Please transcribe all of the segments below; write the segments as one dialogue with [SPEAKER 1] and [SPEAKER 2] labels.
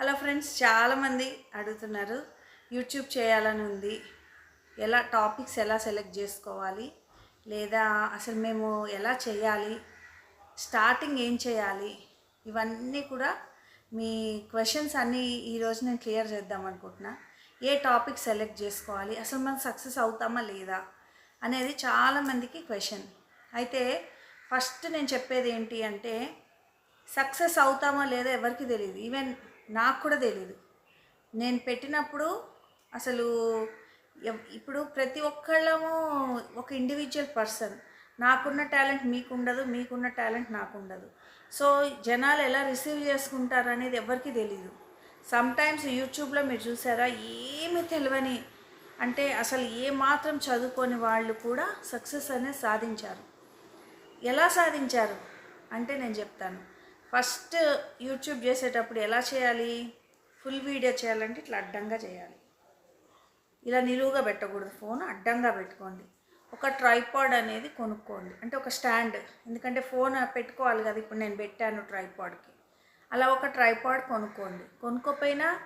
[SPEAKER 1] Hello friends చాలామంది అడుగుతున్నారు YouTube చేయాలని ఉంది. ఎలా టాపిక్స్ ఎలా సెలెక్ట్ చేసుకోవాలి? లేదా అసలు మేము ఎలా చేయాలి? స్టార్టింగ్ ఏం చేయాలి? ఇవన్నీ కూడా మీ క్వశ్చన్స్ అన్నీ ఈరోజు నేను క్లియర్ చేద్దాం అనుకుంటున్నా. ఏ టాపిక్ సెలెక్ట్ చేసుకోవాలి? అసలు మనం సక్సెస్ అవుతామా లేదా? అనేది చాలామందికి క్వశ్చన్. అయితే ఫస్ట్ నేను చెప్పేది ఏంటి అంటే సక్సెస్ అవుతామో లేదో ఎవరికి తెలియదు ఈవెన్ నాకు కూడా తెలియదు నేను పెట్టినప్పుడు అసలు ఇప్పుడు ప్రతి ఒక్కళ్ళము ఒక ఇండివిజువల్ పర్సన్ నాకున్న టాలెంట్ మీకు ఉండదు మీకున్న టాలెంట్ నాకు ఉండదు సో జనాలు ఎలా రిసీవ్ చేసుకుంటారు అనేది ఎవరికి తెలియదు సమ్టైమ్స్ యూట్యూబ్లో మీరు చూసారా ఏమి తెలియని అంటే అసలు ఏ మాత్రం చదువుకొని వాళ్ళు కూడా సక్సెస్ అనేది సాధించారు. ఎలా సాధించారు? అంటే నేను చెప్తాను. ఫస్ట్ యూట్యూబ్ చేసేటప్పుడు ఎలా చేయాలి? ఫుల్ వీడియో చేయాలంటే ఇట్లా అడ్డంగా చేయాలి. ఇలా నిలువుగా పెట్టకూడదు ఫోన్ అడ్డంగా పెట్టుకోండి. ఒక ట్రైపాడ్ అనేది కొనుక్కోండి. అంటే ఒక స్టాండ్. ఎందుకంటే ఫోన్ పెట్టుకోవాలి కదా ఇప్పుడు నేను పెట్టాను ట్రైపాడ్కి. అలా ఒక ట్రైపాడ్ కొనుక్కోండి. కొనుక్కోపోయినా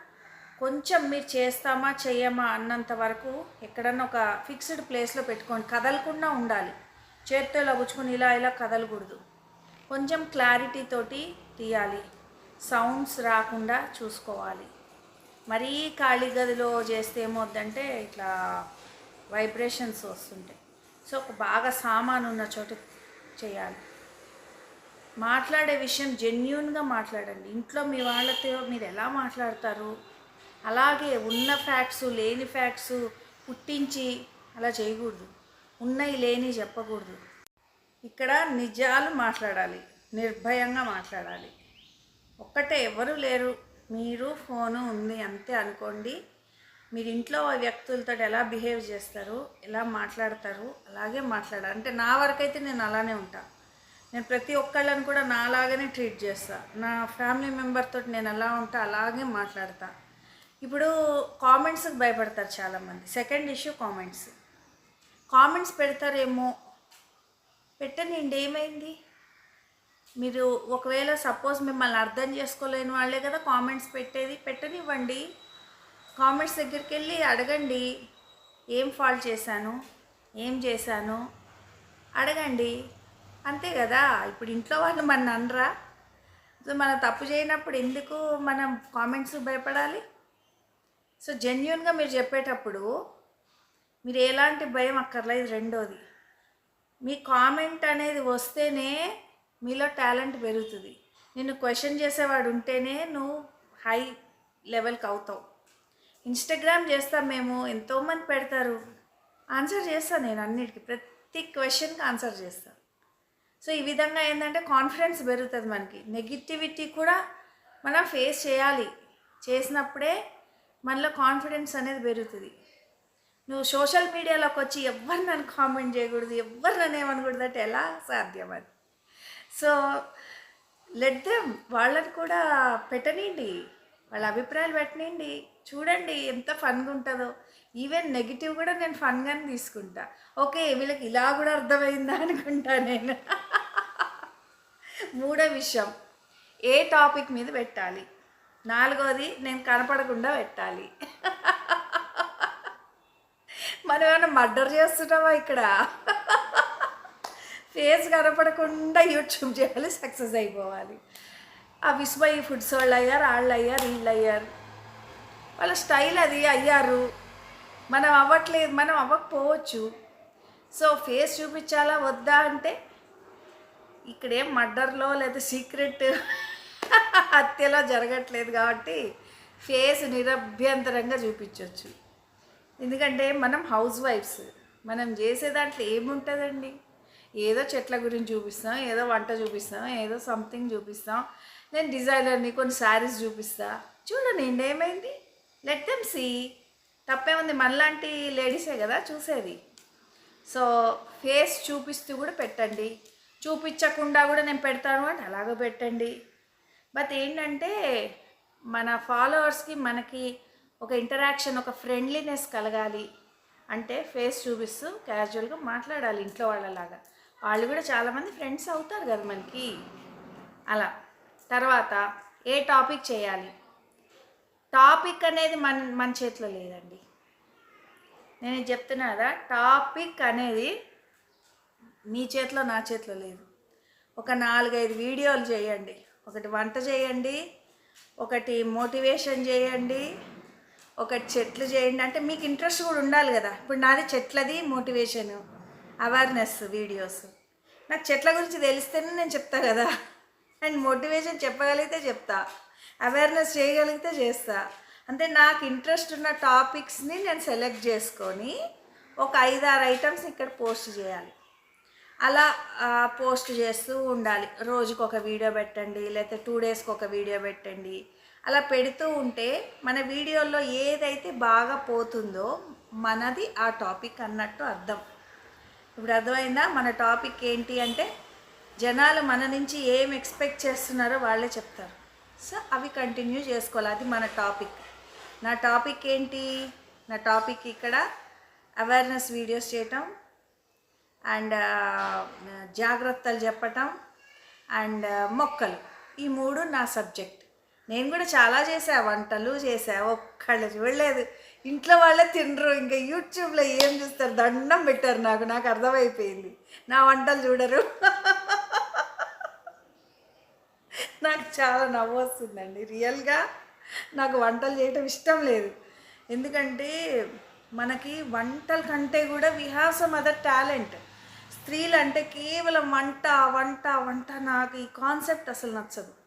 [SPEAKER 1] కొంచెం మీరు చేస్తామా చేయమా అన్నంత వరకు ఎక్కడన్నా ఒక ఫిక్స్డ్ ప్లేస్లో పెట్టుకోండి. కదలకుండా ఉండాలి. చేత్తో ఇలా పుచ్చుకొని ఇలా ఇలా కదలకూడదు. కొంచెం క్లారిటీ తోటి తీయాలి. సౌండ్స్ రాకుండా చూసుకోవాలి. మరీ ఖాళీ గదిలో చేస్తే ఏమవుద్దంటే ఇట్లా వైబ్రేషన్స్ వస్తుంటాయి. సో ఒక బాగా సామాను ఉన్న చోట చేయాలి. మాట్లాడే విషయం జెన్యున్గా మాట్లాడండి. ఇంట్లో మీ వాళ్ళతో మీరు ఎలా మాట్లాడతారు? అలాగే ఉన్న ఫ్యాక్ట్స్ లేని ఫ్యాక్ట్స్ పుట్టించి అలా చేయకూడదు. ఉన్నవి లేని చెప్పకూడదు. ఇక్కడ నిజాలు మాట్లాడాలి నిర్భయంగా మాట్లాడాలి. ఒక్కటే ఎవరు లేరు. మీరు ఫోను ఉంది అంతే అనుకోండి. మీరు ఇంట్లో వ్యక్తులతో ఎలా బిహేవ్ చేస్తారు ఎలా మాట్లాడతారు అలాగే మాట్లాడాలి. అంటే నా వరకైతే నేను అలానే ఉంటా. నేను ప్రతి ఒక్కళ్ళని కూడా నాలాగానే ట్రీట్ చేస్తా. నా ఫ్యామిలీ మెంబర్తో నేను ఎలా ఉంటా అలాగే మాట్లాడతా. ఇప్పుడు కామెంట్స్కి భయపడతారు చాలామంది. Second issue comments. కామెంట్స్ పెడతారేమో పెట్టనండి ఏమైంది? మీరు ఒకవేళ సపోజ్ మిమ్మల్ని అర్థం చేసుకోలేని వాళ్ళే కదా కామెంట్స్ పెట్టేది పెట్టనివ్వండి. కామెంట్స్ దగ్గరికి వెళ్ళి అడగండి ఏం ఫాల్ట్ చేశాను ఏం చేశాను? అడగండి. అంతే కదా? ఇప్పుడు ఇంట్లో వాళ్ళు మన అనరా? సో మనం తప్పు చేయనప్పుడు ఎందుకు మనం కామెంట్స్ భయపడాలి? సో జెన్యున్గా మీరు చెప్పేటప్పుడు మీరు ఎలాంటి భయం అక్కర్లేదు రెండోది. మీ కామెంట్ అనేది వస్తేనే మీలో టాలెంట్ పెరుగుతుంది. నిన్ను క్వశ్చన్ చేసేవాడు ఉంటేనే నువ్వు హై లెవెల్కి అవుతావు. ఇన్స్టాగ్రామ్ చేస్తాం మేము ఎంతోమంది పెడతారు. ఆన్సర్ చేస్తాను నేను అన్నిటికీ. ప్రతి క్వశ్చన్కి ఆన్సర్ చేస్తాను సో ఈ విధంగా ఏంటంటే కాన్ఫిడెన్స్ పెరుగుతుంది మనకి. నెగిటివిటీ కూడా మనం ఫేస్ చేయాలి. చేసినప్పుడే మనలో కాన్ఫిడెన్స్ అనేది పెరుగుతుంది. నువ్వు సోషల్ మీడియాలోకి వచ్చి ఎవరు నన్ను కామెంట్ చేయకూడదు ఎవరు నన్ను ఏమనకూడదు అంటే ఎలా సాధ్యం అది? సో లెట్ దెమ్ వాళ్ళని కూడా పెట్టనివ్వండి వాళ్ళ అభిప్రాయాలు పెట్టనివ్వండి చూడండి ఎంత ఫన్గా ఉంటుందో. ఈవెన్ నెగిటివ్ కూడా నేను ఫన్గానే తీసుకుంటా. ఓకే వీళ్ళకి ఇలా కూడా అర్థమైందా అనుకుంటా నేను. మూడో విషయం ఏ టాపిక్ మీద పెట్టాలి? నాలుగోది నేను కనపడకుండా పెట్టాలి. మర్డర్ చేస్తున్నావా ఇక్కడ? ఫేస్ కనపడకుండా యూట్యూబ్ చేయాలి సక్సెస్ అయిపోవాలి. ఆ విస్మయి ఫుడ్స్ వాళ్ళు అయ్యారు వాళ్ళు అయ్యారు వీళ్ళు అయ్యారు. వాళ్ళ స్టైల్ అది అయ్యారు. మనం అవ్వట్లేదు మనం అవ్వకపోవచ్చు. సో ఫేస్ చూపించాలా వద్దా అంటే ఇక్కడేం మర్డర్లో లేదా సీక్రెట్ హత్యలో జరగట్లేదు కాబట్టి ఫేస్ నిరభ్యంతరంగా చూపించవచ్చు ఎందుకంటే మనం హౌస్ వైఫ్స్. మనం చేసే దాంట్లో ఏముంటుందండి? ఏదో చెట్ల గురించి చూపిస్తాం ఏదో వంట చూపిస్తాం ఏదో సంథింగ్ చూపిస్తాం. నేను డిజైనర్ని కొన్ని శారీస్ చూపిస్తా. చూడండి ఏమైంది? లెట్ దెమ్ సీ తప్పేముంది? మనలాంటి లేడీసే కదా చూసేది. సో ఫేస్ చూపిస్తూ కూడా పెట్టండి. చూపించకుండా కూడా నేను పెడతాను అంటే అలాగే పెట్టండి. బట్ ఏంటంటే మన ఫాలోవర్స్కి మనకి ఒక ఇంటరాక్షన్ ఒక ఫ్రెండ్లీనెస్ కలగాలి అంటే ఫేస్ చూపిస్తూ క్యాజువల్గా మాట్లాడాలి ఇంట్లో వాళ్ళలాగా. వాళ్ళు కూడా చాలామంది ఫ్రెండ్స్ అవుతారు కదా మనకి. అలా. తర్వాత ఏ టాపిక్ చేయాలి? టాపిక్ అనేది మన మన చేతిలో లేదండి. నేను ఇది చెప్తున్నా కదా టాపిక్ అనేది మీ చేతిలో నా చేతిలో లేదు. ఒక నాలుగైదు వీడియోలు చేయండి. ఒకటి వంట చేయండి ఒకటి మోటివేషన్ చేయండి ఒకటి చెట్లు చేయండి అంటే మీకు ఇంట్రెస్ట్ కూడా ఉండాలి కదా. ఇప్పుడు నాది చెట్లది మోటివేషన్ అవేర్నెస్ వీడియోస్ నాకు చెట్ల గురించి తెలిస్తేనే నేను చెప్తా కదా. అండ్ మోటివేషన్ చెప్పగలిగితే చెప్తా. అవేర్నెస్ చేయగలిగితే చేస్తా. అంటే నాకు ఇంట్రెస్ట్ ఉన్న టాపిక్స్ని నేను సెలెక్ట్ చేసుకొని ఒక ఐదు ఆరు ఐటమ్స్ ఇక్కడ పోస్ట్ చేయాలి. అలా పోస్ట్ చేస్తూ ఉండాలి. రోజుకొక వీడియో పెట్టండి లేకపోతే టూ డేస్కి ఒక వీడియో పెట్టండి. అలా పెడుతూ ఉంటే మన వీడియోలో ఏదైతే బాగా పోతుందో మనది ఆ టాపిక్ అన్నట్టు అర్థం. ఇప్పుడు అర్థమైందా? మన టాపిక్ ఏంటి అంటే జనాలు మన నుంచి ఏం ఎక్స్పెక్ట్ చేస్తున్నారో వాళ్ళే చెప్తారు. సో అవి కంటిన్యూ చేసుకోవాలి. అది మన టాపిక్. నా టాపిక్ ఏంటి? నా టాపిక్ ఇక్కడ అవేర్నెస్ వీడియోస్ చేయటం అండ్ జాగ్రత్తలు చెప్పటం అండ్ మొక్కలు. ఈ మూడు నా సబ్జెక్ట్. నేను కూడా చాలా చేసా వంటలు చేసా ఒక్కళ్ళు చూడలేదు. ఇంట్లో వాళ్ళే తినరు ఇంకా యూట్యూబ్లో ఏం చూస్తారు? దండం పెట్టారు నాకు నాకు అర్థమైపోయింది. నా వంటలు చూడరు. నాకు చాలా నవ్వు వస్తుందండి. రియల్గా నాకు వంటలు చేయటం ఇష్టం లేదు. ఎందుకంటే మనకి వంటల కంటే కూడా we have some other talent స్త్రీలు అంటే కేవలం వంట వంట వంట నాకు ఈ కాన్సెప్ట్ అసలు నచ్చదు.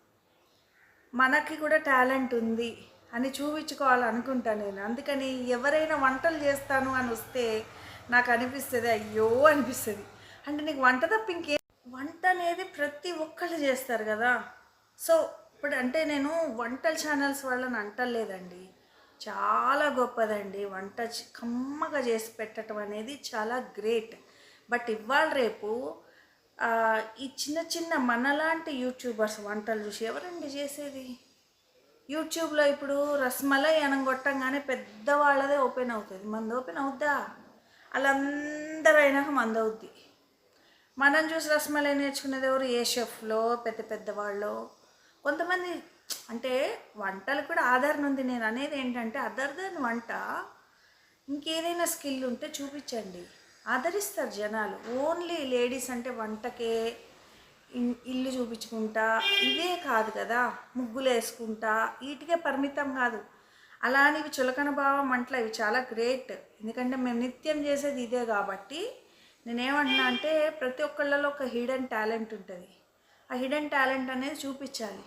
[SPEAKER 1] మనకి కూడా టాలెంట్ ఉంది అని చూపించుకోవాలనుకుంటా నేను. అందుకని ఎవరైనా వంటలు చేస్తాను అని వస్తే నాకు అనిపిస్తుంది అయ్యో అనిపిస్తుంది. అంటే నీకు వంట తప్ప ఇంకే వంట అనేది ప్రతి ఒక్కళ్ళు చేస్తారు కదా. సో ఇప్పుడు అంటే నేను వంటల ఛానల్స్ వాళ్ళని అంటలేదండి. చాలా గొప్పదండి. వంట కమ్మగా చేసి పెట్టడం అనేది చాలా గ్రేట్. బట్ ఇవాళ రేపు ఈ చిన్న చిన్న మనలాంటి యూట్యూబర్స్ వంటలు చూసి ఎవరండి చేసేది? యూట్యూబ్లో ఇప్పుడు రస్మలై అనగొట్టంగానే పెద్దవాళ్ళదే ఓపెన్ అవుతుంది. మంది ఓపెన్ అవుద్దా? వాళ్ళందరూ అయినాక మంది అవుద్ది. మనం చూసి రస్మలై నేర్చుకునేది ఎవరు? ఏ షెఫ్లో? పెద్ద పెద్దవాళ్ళు కొంతమంది అంటే వంటలు కూడా ఆధారణ ఉంది. నేను అనేది ఏంటంటే అదర్ దెన్ వంట ఇంకేదైనా స్కిల్ ఉంటే చూపించండి. ఆదరిస్తారు జనాలు. ఓన్లీ లేడీస్ అంటే వంటకే ఇల్లు చూపించుకుంటా ఇవే కాదు కదా. ముగ్గులు వేసుకుంటా వీటికే పరిమితం కాదు. అలాంటివి చులకన భావం అంట్లా ఇవి చాలా గ్రేట్. ఎందుకంటే మేము నిత్యం చేసేది ఇదే కాబట్టి నేనేమంటున్నా అంటే ప్రతి ఒక్కళ్ళలో ఒక హిడెన్ టాలెంట్ ఉంటుంది. ఆ హిడెన్ టాలెంట్ అనేది చూపించాలి.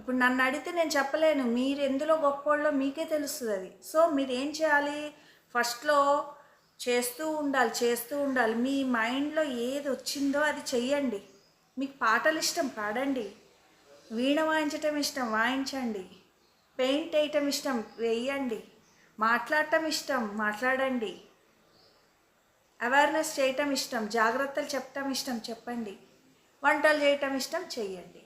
[SPEAKER 1] ఇప్పుడు నన్ను అడిగితే నేను చెప్పలేను. మీరు ఎందులో గొప్పోళ్ళో మీకే తెలుస్తుంది అది. సో మీరు ఏం చేయాలి? ఫస్ట్లో చేస్తూ ఉండాలి చేస్తూ ఉండాలి. మీ మైండ్లో ఏది వచ్చిందో అది చెయ్యండి. మీకు పాటలు ఇష్టం పాడండి. వీణ వాయించటం ఇష్టం వాయించండి. పెయింట్ వేయటం ఇష్టం వేయండి. మాట్లాడటం ఇష్టం మాట్లాడండి. అవేర్నెస్ చేయటం ఇష్టం జాగ్రత్తలు చెప్పటం ఇష్టం చెప్పండి. వంటలు చేయటం ఇష్టం చెయ్యండి.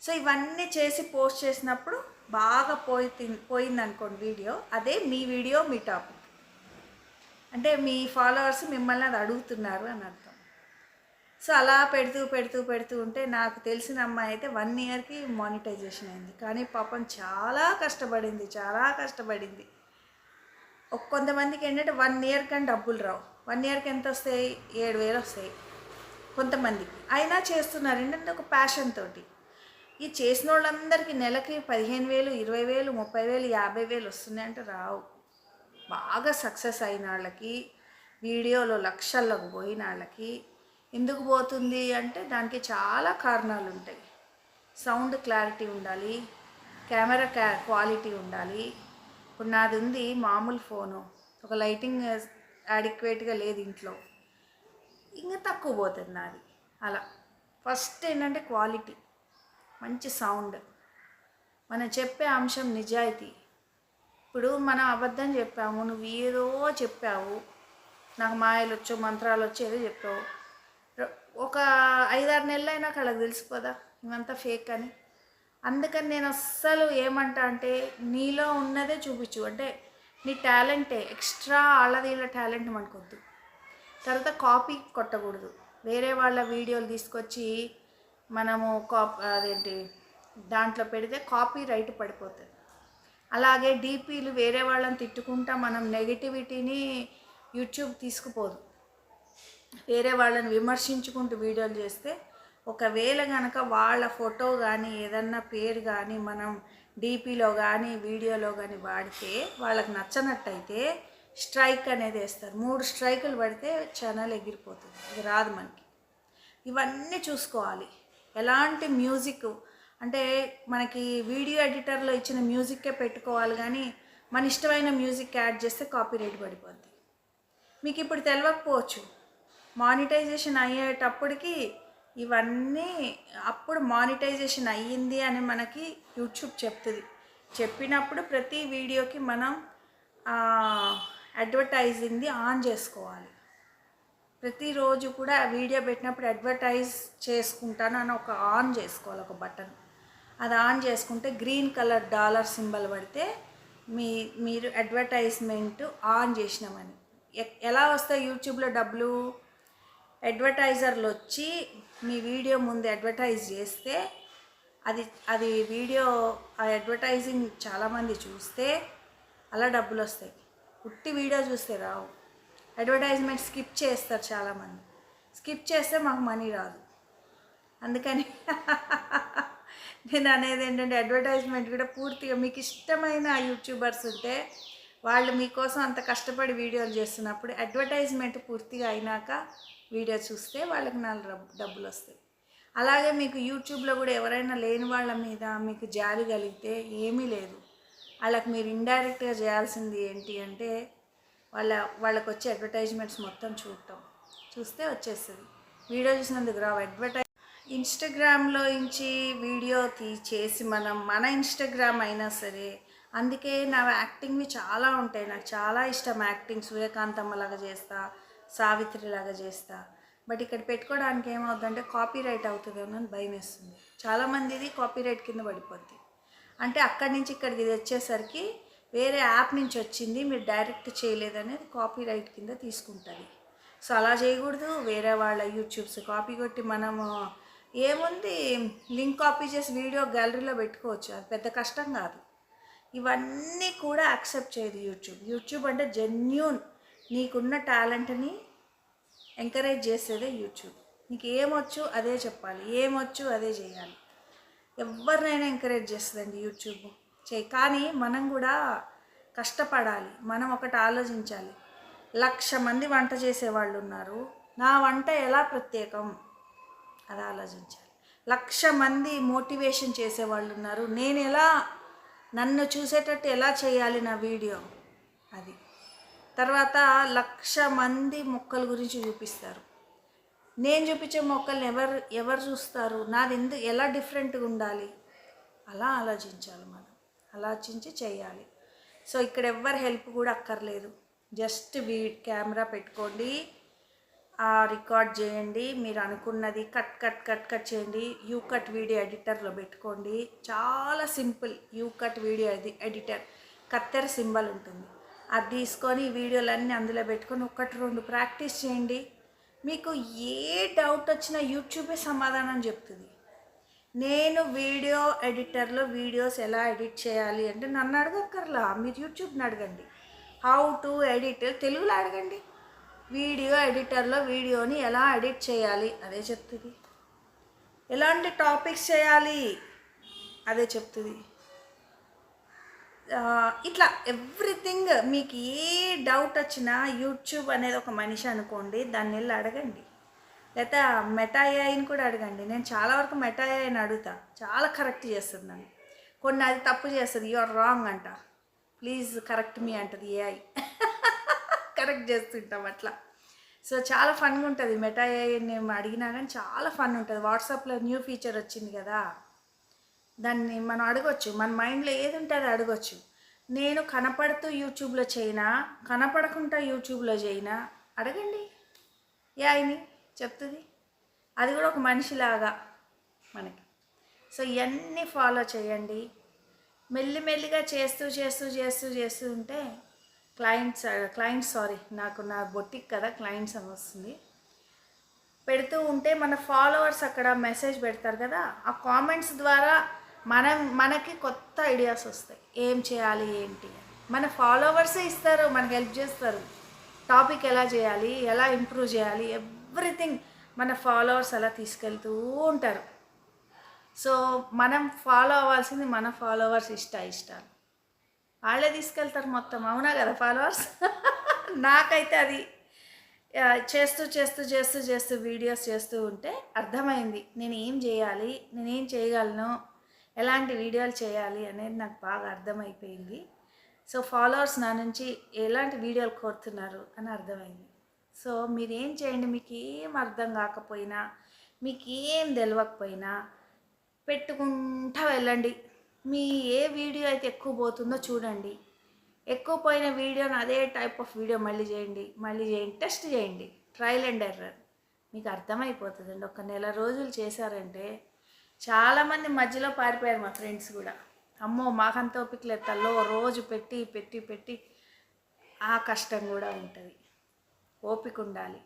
[SPEAKER 1] సో ఇవన్నీ చేసి పోస్ట్ చేసినప్పుడు బాగా పోయి పోయింది అనుకోండి వీడియో అదే మీ వీడియో మీ టాపిక్. అంటే మీ ఫాలోవర్స్ మిమ్మల్ని అది అడుగుతున్నారు అని అర్థం. సో అలా పెడుతూ పెడుతూ పెడుతూ ఉంటే నాకు తెలిసిన అమ్మాయి అయితే వన్ ఇయర్కి మానిటైజేషన్ అయింది. కానీ పాపం చాలా కష్టపడింది చాలా కష్టపడింది. ఒక కొంతమందికి ఏంటంటే వన్ ఇయర్ కానీ డబ్బులు రావు. వన్ ఇయర్కి ఎంత వస్తాయి? ఏడు వేలు వస్తాయి. కొంతమందికి. అయినా చేస్తున్నారు. ఏంటంటే ఒక ప్యాషన్ తోటి. ఈ చేసిన వాళ్ళందరికీ నెలకి పదిహేను వేలు ఇరవై వేలు ముప్పై వేలు యాభై వేలు వస్తున్నాయంటే రావు. బాగా సక్సెస్ అయిన వాళ్ళకి వీడియోలో లక్షల్లోకి పోయిన వాళ్ళకి ఎందుకు పోతుంది అంటే దానికి చాలా కారణాలు ఉంటాయి. సౌండ్ క్లారిటీ ఉండాలి కెమెరా క్యా క్వాలిటీ ఉండాలి. ఇప్పుడు నాది ఉంది మామూలు ఫోను ఒక లైటింగ్ యాడిక్వేట్గా లేదు ఇంట్లో. ఇంకా తక్కువ పోతుంది నాది. అలా. ఫస్ట్ ఏంటంటే క్వాలిటీ మంచి సౌండ్. మనం చెప్పే అంశం నిజాయితీ. ఇప్పుడు మనం అబద్ధం చెప్పాము నువ్వు ఏదో చెప్పావు నాకు మాయలు వచ్చో మంత్రాలు వచ్చో ఏదో చెప్పావు. ఒక ఐదారు నెలలు అయినా వాళ్ళకి తెలిసిపోదా? ఇవంతా ఫేక్ అని. అందుకని నేను అస్సలు ఏమంటా అంటే నీలో ఉన్నదే చూపించు. అంటే నీ టాలెంటే ఎక్స్ట్రా వాళ్ళది వీళ్ళ టాలెంట్ మనకొద్దు తర్వాత కాపీ కొట్టకూడదు. వేరే వాళ్ళ వీడియోలు తీసుకొచ్చి మనము కాప్ అదేంటి దాంట్లో పెడితే కాపీ రైట్ పడిపోతుంది. అలాగే డీపీలు వేరే వాళ్ళని తిట్టుకుంటా మనం నెగిటివిటీని యూట్యూబ్ తీసుకుపోదు. వేరే వాళ్ళని విమర్శించుకుంటూ వీడియోలు చేస్తే ఒకవేళ కనుక వాళ్ళ ఫోటో కానీ ఏదన్నా పేరు కానీ మనం డీపీలో కానీ వీడియోలో కానీ వాడితే వాళ్ళకి నచ్చనట్టయితే స్ట్రైక్ అనేది వేస్తారు. మూడు స్ట్రైకులు పడితే ఛానల్ ఎగిరిపోతుంది. ఇది రాదు మనకి. ఇవన్నీ చూసుకోవాలి. ఎలాంటి మ్యూజిక్ అంటే మనకి వీడియో ఎడిటర్లో ఇచ్చిన మ్యూజిక్కే పెట్టుకోవాలి కానీ మన ఇష్టమైన మ్యూజిక్ యాడ్ చేస్తే కాపీ రేట్ పడిపోద్ది. మీకు ఇప్పుడు తెలియకపోవచ్చు మానిటైజేషన్ అయ్యేటప్పటికి ఇవన్నీ అప్పుడు మానిటైజేషన్ అయ్యింది అని మనకి యూట్యూబ్ చెప్తుంది. చెప్పినప్పుడు ప్రతి వీడియోకి మనం అడ్వర్టైజింగ్ది ఆన్ చేసుకోవాలి. ప్రతిరోజు కూడా వీడియో పెట్టినప్పుడు అడ్వర్టైజ్ చేసుకుంటాను అని ఒక ఆన్ చేసుకోవాలి ఒక బటన్. అది ఆన్ చేసుకుంటే గ్రీన్ కలర్ డాలర్ సింబల్ పడితే మీ మీరు అడ్వర్టైజ్మెంట్ ఆన్ చేసినామని. ఎ- ఎలా వస్తాయి యూట్యూబ్లో డబ్బులు? అడ్వర్టైజర్లు వచ్చి మీ వీడియో ముందు అడ్వర్టైజ్ చేస్తే అది అది వీడియో ఆ అడ్వర్టైజింగ్ చాలామంది చూస్తే అలా డబ్బులు వస్తాయి. ఉట్టి వీడియో చూస్తే రావు. అడ్వర్టైజ్మెంట్ స్కిప్ చేస్తారు చాలామంది స్కిప్ చేస్తే మాకు మనీ రాదు. అందుకని నేను అనేది ఏంటంటే అడ్వర్టైజ్మెంట్ కూడా పూర్తిగా మీకు ఇష్టమైన యూట్యూబర్స్ ఉంటే వాళ్ళు మీకోసం అంత కష్టపడి వీడియోలు చేస్తున్నప్పుడు అడ్వర్టైజ్మెంట్ పూర్తిగా అయినాక వీడియో చూస్తే వాళ్ళకి నాలుగు డబ్బులు వస్తాయి. అలాగే మీకు యూట్యూబ్లో కూడా ఎవరైనా లేని వాళ్ళ మీద మీకు జాలి కలిగితే ఏమీ లేదు. వాళ్ళకి మీరు ఇండైరెక్ట్గా చేయాల్సింది ఏంటి అంటే వాళ్ళ వాళ్ళకి వచ్చే అడ్వర్టైజ్మెంట్స్ మొత్తం చూడటం. చూస్తే వచ్చేస్తుంది. వీడియో చూసినందుకు రావు. అడ్వర్టైజ్ ఇన్స్టాగ్రామ్లో నుంచి వీడియో తీ చేసి మనం మన ఇన్స్టాగ్రామ్ అయినా సరే అందుకే నా యాక్టింగ్వి చాలా ఉంటాయి. నాకు చాలా ఇష్టం యాక్టింగ్. సూర్యకాంతమ్మ లాగా చేస్తా సావిత్రి లాగా చేస్తా. బట్ ఇక్కడ పెట్టుకోవడానికి ఏమవుతుందంటే కాపీ రైట్ అవుతుందేమో అని భయం వేస్తుంది. చాలామందిది కాపీ రైట్ కింద పడిపోద్ది. అంటే అక్కడి నుంచి ఇక్కడికి వచ్చేసరికి వేరే యాప్ నుంచి వచ్చింది మీరు డైరెక్ట్ చేయలేదనేది కాపీ రైట్ కింద తీసుకుంటుంది. సో అలా చేయకూడదు. వేరే వాళ్ళ యూట్యూబ్స్ కాపీ కొట్టి మనము ఏముంది? లింక్ కాపీ చేసి వీడియో గ్యాలరీలో పెట్టుకోవచ్చు. అది పెద్ద కష్టం కాదు. ఇవన్నీ కూడా యాక్సెప్ట్ చేయదు యూట్యూబ్. యూట్యూబ్ అంటే జెన్యున్. నీకున్న టాలెంట్ని ఎంకరేజ్ చేసేదే యూట్యూబ్. నీకు ఏమొచ్చు అదే చెప్పాలి. ఏమొచ్చు అదే చేయాలి. ఎవరినైనా ఎంకరేజ్ చేస్తుందండి యూట్యూబ్. చేయి కానీ మనం కూడా కష్టపడాలి. మనం ఒకటి ఆలోచించాలి. లక్ష మంది వంట చేసేవాళ్ళు ఉన్నారు. నా వంట ఎలా ప్రత్యేకం? అది ఆలోచించాలి. లక్ష మంది మోటివేషన్ చేసేవాళ్ళు ఉన్నారు. నేను ఎలా నన్ను చూసేటట్టు ఎలా చేయాలి నా వీడియో? అది. తర్వాత లక్ష మంది మొక్కల గురించి చూపిస్తారు. నేను చూపించే మొక్కల్ని ఎవరు ఎవరు చూస్తారు? నాది ఎందుకు ఎలా డిఫరెంట్గా ఉండాలి? అలా ఆలోచించాలి మనం. ఆలోచించి చేయాలి. సో ఇక్కడ ఎవ్వరు హెల్ప్ కూడా అక్కర్లేదు. జస్ట్ వీ కెమెరా పెట్టుకోండి. రికార్డ్ చేయండి. మీరు అనుకున్నది కట్ కట్ కట్ కట్ చేయండి. యూ కట్ వీడియో ఎడిటర్లో పెట్టుకోండి. చాలా simple YouCut video editor. కత్తెర సింబల్ ఉంటుంది. అది తీసుకొని వీడియోలన్నీ అందులో పెట్టుకొని ఒకటి రెండు ప్రాక్టీస్ చేయండి. మీకు ఏ డౌట్ వచ్చినా యూట్యూబే సమాధానం చెప్తుంది. నేను వీడియో ఎడిటర్లో వీడియోస్ ఎలా ఎడిట్ చేయాలి అంటే నన్ను అడగక్కర్లా. మీరు యూట్యూబ్ని అడగండి. How to edit. తెలుగులో అడగండి. వీడియో ఎడిటర్లో వీడియోని ఎలా ఎడిట్ చేయాలి? అదే చెప్తుంది. ఎలాంటి టాపిక్స్ చేయాలి? అదే చెప్తుంది. ఇట్లా ఎవ్రీథింగ్ మీకు ఏ డౌట్ వచ్చినా యూట్యూబ్ అనేది ఒక మనిషి అనుకోండి దాన్ని వెళ్ళి అడగండి. లేదా మెటాయాయిని కూడా అడగండి. నేను చాలా వరకు మెటాయాయిని అడుగుతా. చాలా కరెక్ట్ చేస్తుంది నన్ను. కొన్ని అది తప్పు చేస్తుంది. యు ఆర్ రాంగ్ అంట. ప్లీజ్ కరెక్ట్ మీ అంటది ఏఐ. కరెక్ట్ చేస్తుంటాం అట్లా. సో చాలా ఫన్గా ఉంటుంది. మెటాఐ నేను అడిగినా కానీ చాలా ఫన్ ఉంటుంది. వాట్సాప్లో న్యూ ఫీచర్ వచ్చింది కదా? దాన్ని మనం అడగొచ్చు. మన మైండ్లో ఏది ఉంటే అది అడగొచ్చు. నేను కనపడుతూ యూట్యూబ్లో చేయనా? కనపడకుండా యూట్యూబ్లో చేయనా? అడగండి. ఏ చెప్తుంది. అది కూడా ఒక మనిషిలాగా మనకి. సో ఇవన్నీ ఫాలో చేయండి. మెల్లిమెల్లిగా చేస్తూ చేస్తూ చేస్తూ చేస్తూ ఉంటే క్లయింట్స్ క్లయింట్స్ సారీ నాకు నా బొట్టిక్ కదా క్లయింట్స్ అని వస్తుంది. పెడుతూ ఉంటే మన ఫాలోవర్స్ అక్కడ మెసేజ్ పెడతారు కదా ఆ కామెంట్స్ ద్వారా మనం మనకి కొత్త ఐడియాస్ వస్తాయి. ఏం చేయాలి ఏంటి మన ఫాలోవర్సే ఇస్తారు మనకి హెల్ప్ చేస్తారు. టాపిక్ ఎలా చేయాలి ఎలా ఇంప్రూవ్ చేయాలి ఎవ్రీథింగ్ మన ఫాలోవర్స్ అలా తీసుకెళ్తూ ఉంటారు. సో మనం ఫాలో అవ్వాల్సింది మన ఫాలోవర్స్ ఇష్ట ఇష్టాలు. వాళ్ళే తీసుకెళ్తారు మొత్తం. అవునా కదా ఫాలోవర్స్ నాకైతే అది చేస్తూ చేస్తూ చేస్తూ చేస్తూ వీడియోస్ చేస్తూ ఉంటే అర్థమైంది. నేను ఏం చేయాలి? నేనేం చేయగలను? ఎలాంటి వీడియోలు చేయాలి అనేది నాకు బాగా అర్థమైపోయింది. సో ఫాలోవర్స్ నా నుంచి ఎలాంటి వీడియోలు కోరుతున్నారు అని అర్థమైంది. సో మీరేం చేయండి? మీకు ఏం అర్థం కాకపోయినా మీకు ఏం తెలియకపోయినా పెట్టుకుంటా వెళ్ళండి. మీ ఏ వీడియో అయితే ఎక్కువ పోతుందో చూడండి. ఎక్కువ పోయిన వీడియోని అదే టైప్ ఆఫ్ వీడియో మళ్ళీ చేయండి. మళ్ళీ చేయండి. టెస్ట్ చేయండి. ట్రయల్ అండ్ ఎర్రర్ మీకు అర్థమైపోతుందండి. ఒక నెల రోజులు చేశారంటే చాలామంది మధ్యలో పారిపోయారు మా ఫ్రెండ్స్ కూడా. అమ్మో మాకంత ఓపిక లేదు తల్లో. రోజు పెట్టి పెట్టి పెట్టి ఆ కష్టం కూడా ఉంటుంది. ఓపిక ఉండాలి.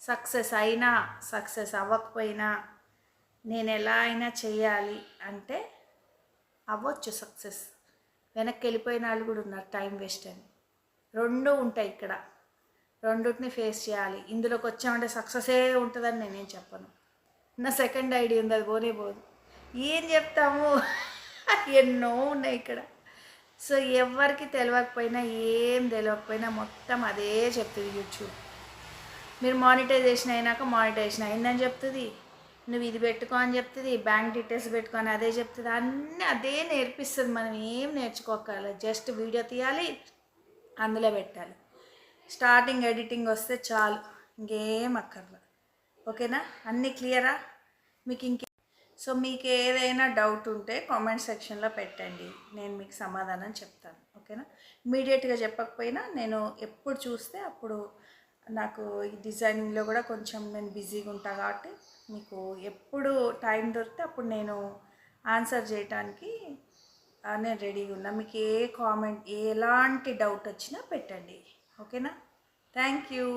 [SPEAKER 1] సక్సెస్ అయినా సక్సెస్ అవ్వకపోయినా నేను ఎలా అయినా చేయాలి అంటే అవ్వచ్చు సక్సెస్. వెనక్కి వెళ్ళిపోయిన వాళ్ళు కూడా ఉన్నారు టైం వేస్ట్ అని. రెండు ఉంటాయి ఇక్కడ. రెండుటిని ఫేస్ చేయాలి. ఇందులోకి వచ్చామంటే సక్సెసే ఉంటుందని నేనేం చెప్పను. నా సెకండ్ ఐడియా ఉంది అది పోనే పోదు. ఏం చెప్తాము? ఎన్నో ఉన్నాయి ఇక్కడ. సో ఎవరికి తెలియకపోయినా ఏం తెలియకపోయినా మొత్తం అదే చెప్తుంది యూట్యూబ్. మీరు మానిటైజేషన్ అయినాక మానిటైజేషన్ అయిందని చెప్తుంది. నువ్వు ఇది పెట్టుకో అని చెప్తుంది బ్యాంక్ డీటెయిల్స్ పెట్టుకొని అదే చెప్తుంది అన్నీ అదే నేర్పిస్తుంది. మనం ఏం నేర్చుకోగల జస్ట్ వీడియో తీయాలి అందులో పెట్టాలి. స్టార్టింగ్ ఎడిటింగ్ వస్తే చాలు ఇంకేం అక్కర్లేదు. ఓకేనా? అన్నీ క్లియరా మీకు ఇంకే సో మీకు ఏదైనా డౌట్ ఉంటే కామెంట్ సెక్షన్లో పెట్టండి. నేను మీకు సమాధానం చెప్తాను. ఓకేనా? ఇమీడియట్గా చెప్పకపోయినా నేను ఎప్పుడు చూస్తే అప్పుడు నాకు ఈ డిజైనింగ్లో కూడా కొంచెం నేను బిజీగా ఉంటాను కాబట్టి మీకు ఎప్పుడు టైం దొరికితే అప్పుడు నేను ఆన్సర్ చేయటానికి నేను రెడీగా ఉన్నా. మీకు ఏ కామెంట్ ఎలాంటి డౌట్ వచ్చినా పెట్టండి. ఓకేనా? Thank you.